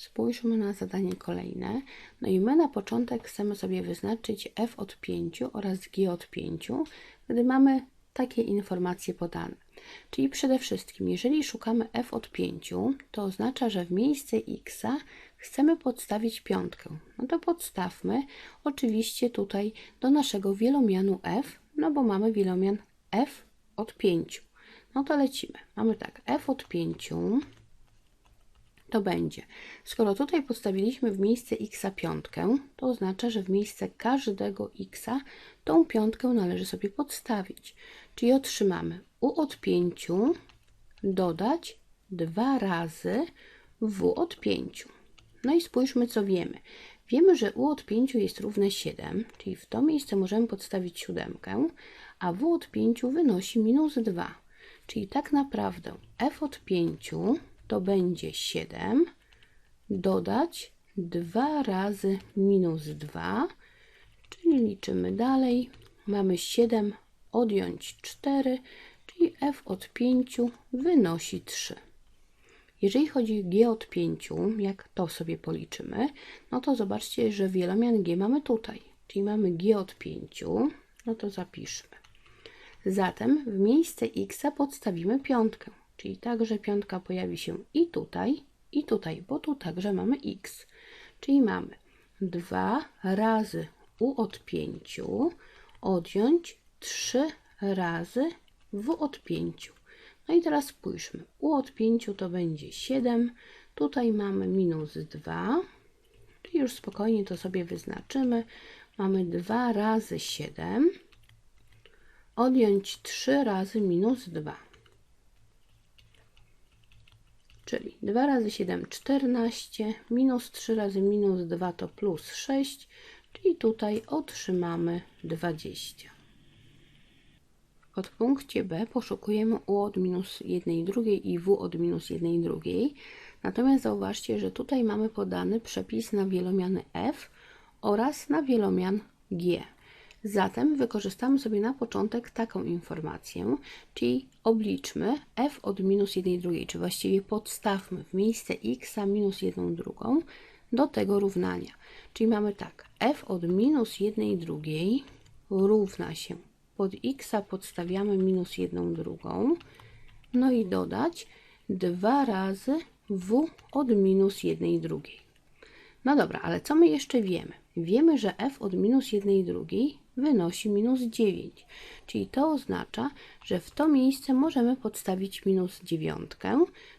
Spójrzmy na zadanie kolejne. No i my na początek chcemy sobie wyznaczyć f od 5 oraz g od 5, gdy mamy takie informacje podane. Czyli przede wszystkim, jeżeli szukamy f od 5, to oznacza, że w miejsce x chcemy podstawić piątkę. No to podstawmy oczywiście tutaj do naszego wielomianu f, no bo mamy wielomian f od 5. No to lecimy. Mamy tak, f od 5 to będzie. Skoro tutaj postawiliśmy w miejsce x piątkę, to oznacza, że w miejsce każdego x tą piątkę należy sobie podstawić. Czyli otrzymamy u od 5 dodać 2 razy w od 5. No i spójrzmy, co wiemy. Wiemy, że u od 5 jest równe 7, czyli w to miejsce możemy podstawić siódemkę, a w od 5 wynosi minus 2. Czyli tak naprawdę f od 5 to będzie 7 dodać 2 razy minus 2, czyli liczymy dalej. Mamy 7 odjąć 4, czyli f od 5 wynosi 3. Jeżeli chodzi g od 5, jak to sobie policzymy, no to zobaczcie, że wielomian g mamy tutaj, czyli mamy g od 5, no to zapiszmy. Zatem w miejsce x podstawimy piątkę, czyli także piątka pojawi się i tutaj, i tutaj, bo tu także mamy x. Czyli mamy 2 razy u od 5 odjąć 3 razy w od 5. No i teraz spójrzmy. U od 5 to będzie 7. Tutaj mamy minus 2. Czyli już spokojnie to sobie wyznaczymy. Mamy 2 razy 7 odjąć 3 razy minus 2. Czyli 2 razy 7 14, minus 3 razy minus 2 to plus 6, czyli tutaj otrzymamy 20. W podpunkcie B poszukujemy U od minus 1 drugiej i W od minus 1 drugiej. Natomiast zauważcie, że tutaj mamy podany przepis na wielomiany F oraz na wielomian G. Zatem wykorzystamy sobie na początek taką informację, czyli obliczmy f od minus 1 drugiej, czy właściwie podstawmy w miejsce x minus 1 drugą do tego równania. Czyli mamy tak, f od minus 1 drugiej równa się pod x podstawiamy minus 1 drugą, no i dodać 2 razy w od minus 1 drugiej. No dobra, ale co my jeszcze wiemy? Wiemy, że f od minus 1 drugiej wynosi minus 9, czyli to oznacza, że w to miejsce możemy podstawić minus 9,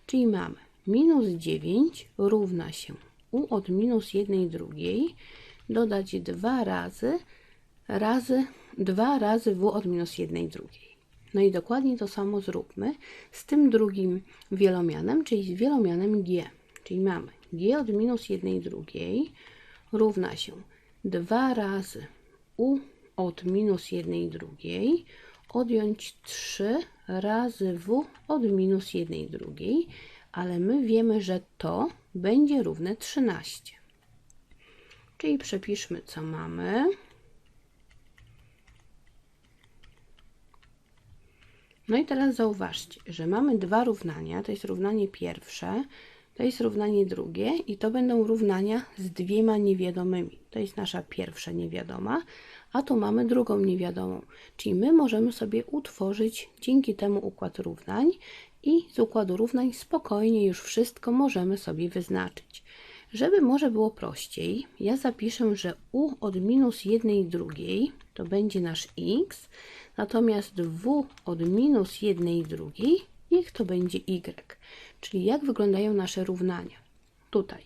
czyli mamy minus 9 równa się u od minus 1 drugiej dodać 2 razy razy 2 razy w od minus 1 drugiej. No i dokładnie to samo zróbmy z tym drugim wielomianem, czyli z wielomianem g. Czyli mamy g od minus 1 drugiej równa się 2 razy u od minus 1 drugiej odjąć 3 razy w od minus 1 drugiej, ale my wiemy, że to będzie równe 13. Czyli przepiszmy, co mamy. No i teraz zauważcie, że mamy dwa równania. To jest równanie pierwsze, to jest równanie drugie i to będą równania z dwiema niewiadomymi. To jest nasza pierwsza niewiadoma, a tu mamy drugą niewiadomą. Czyli my możemy sobie utworzyć dzięki temu układ równań i z układu równań spokojnie już wszystko możemy sobie wyznaczyć. Żeby może było prościej, ja zapiszę, że u od minus 1 drugiej to będzie nasz x, natomiast w od minus 1 drugiej niech to będzie y. Czyli jak wyglądają nasze równania? Tutaj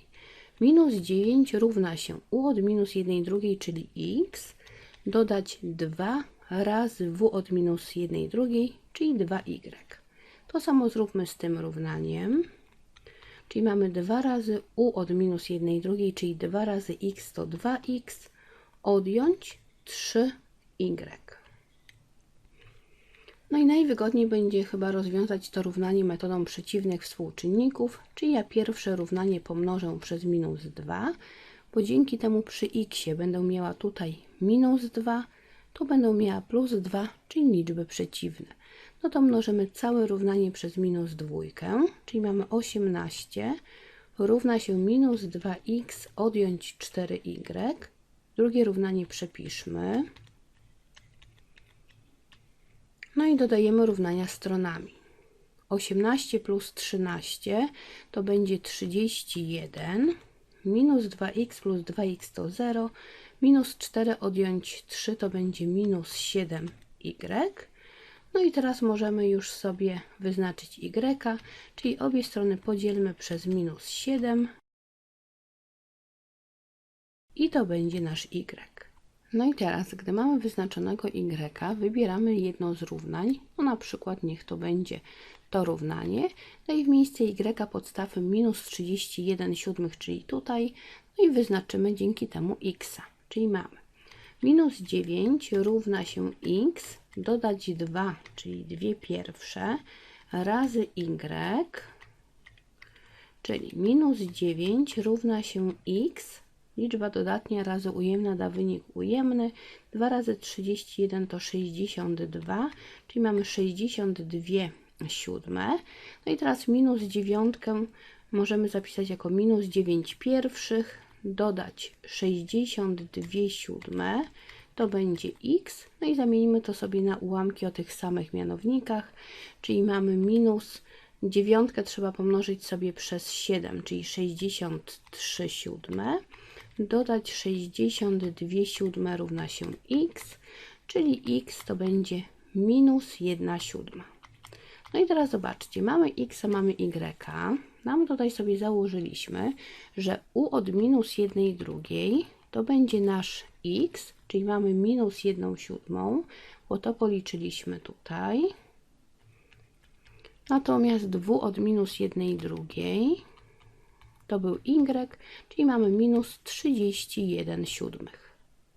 minus 9 równa się u od minus 1 drugiej, czyli x, dodać 2 razy w od minus 1 drugiej, czyli 2y. To samo zróbmy z tym równaniem. Czyli mamy 2 razy u od minus 1 drugiej, czyli 2 razy x to 2x, odjąć 3y. No i najwygodniej będzie chyba rozwiązać to równanie metodą przeciwnych współczynników, czyli ja pierwsze równanie pomnożę przez minus 2, bo dzięki temu przy x będę miała tutaj minus 2, tu będę miała plus 2, czyli liczby przeciwne. No to mnożymy całe równanie przez minus 2, czyli mamy 18 równa się minus 2x odjąć 4y. Drugie równanie przepiszmy. No i dodajemy równania stronami. 18 plus 13 to będzie 31, minus 2x plus 2x to 0, minus 4 odjąć 3 to będzie minus 7y. No i teraz możemy już sobie wyznaczyć y, czyli obie strony podzielmy przez minus 7 i to będzie nasz y. No i teraz, gdy mamy wyznaczonego y, wybieramy jedno z równań, no na przykład niech to będzie to równanie, no i w miejsce y podstawmy minus 31 siódmych, czyli tutaj, no i wyznaczymy dzięki temu x, czyli mamy. Minus 9 równa się x, dodać 2, czyli 2 pierwsze, razy y, czyli minus 9 równa się x, liczba dodatnia razy ujemna da wynik ujemny, 2 razy 31 to 62, czyli mamy 62 siódme. No i teraz minus dziewiątkę możemy zapisać jako minus 9 pierwszych, dodać 62 siódme, to będzie x, no i zamienimy to sobie na ułamki o tych samych mianownikach, czyli mamy minus dziewiątkę trzeba pomnożyć sobie przez 7, czyli 63 siódme, dodać 62 siódme równa się x, czyli x to będzie minus 1 siódma. No i teraz zobaczcie, mamy x, a mamy y. Nam tutaj sobie założyliśmy, że u od minus 1 drugiej to będzie nasz x, czyli mamy minus 1 siódmą, bo to policzyliśmy tutaj. Natomiast 2 od minus 1 drugiej to był y, czyli mamy minus 31 siódmych.